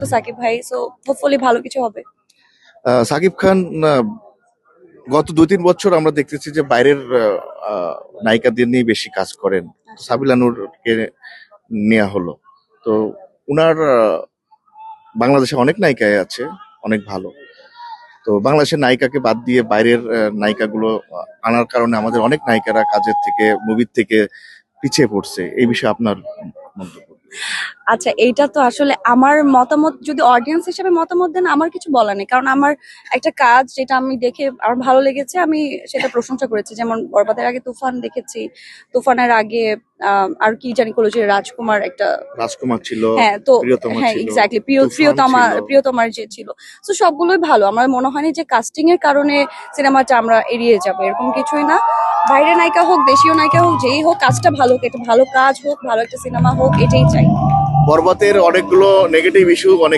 তো সাকিব ভাই so hopefully ভালো কিছু হবে। সাকিব খান গত দুই তিন বছর আমরা দেখতেছি যে বাইরের নায়িকাদের নিয়ে বেশি কাজ করেন। সাবিলানুরকে নেওয়া হলো। তো উনার বাংলাদেশে অনেক নায়িকায় আছে অনেক ভালো। তো বাংলাদেশের নায়িকাকে বাদ দিয়ে বাইরের নায়িকাগুলো আনার কারণে আমাদের অনেক নায়িকারা কাজের থেকে মুভির থেকে পিছিয়ে পড়ছে। এই বিষয়ে আপনার মন্তব্য? আচ্ছা এইটা তো আসলে আমার মতামত যদি অডিয়েন্স হিসেবে মতামত দেন আমার কিছু বলার নেই। কারণ আমার একটা কাজ যেটা আমি দেখে আমার ভালো লেগেছে আমি সেটা প্রশংসা করেছি। যেমন বরবাদের আগে তুফান দেখেছি। তুফানের আগে আর কি জানি করল যে রাজকুমার একটা রাজকুমার ছিল হ্যাঁ তো হ্যাঁ এক্স্যাক্টলি প্রিয়তমা। প্রিয়তমার যে ছিল। তো সবগুলোই ভালো। আমার মনে হয়নি যে কাস্টিং এর কারণে সিনেমাটা আমরা এড়িয়ে যাব এরকম কিছুই না। বাইরে নায়িকা হোক, দেশীয় নায়িকা হোক, যেই হোক, কাজটা ভালো হোক একটা ভালো কাজ হোক, ভালো একটা সিনেমা হোক, এটাই চাই। পর্বতের অনেকগুলো নেগেটিভ ইস্যু অনেক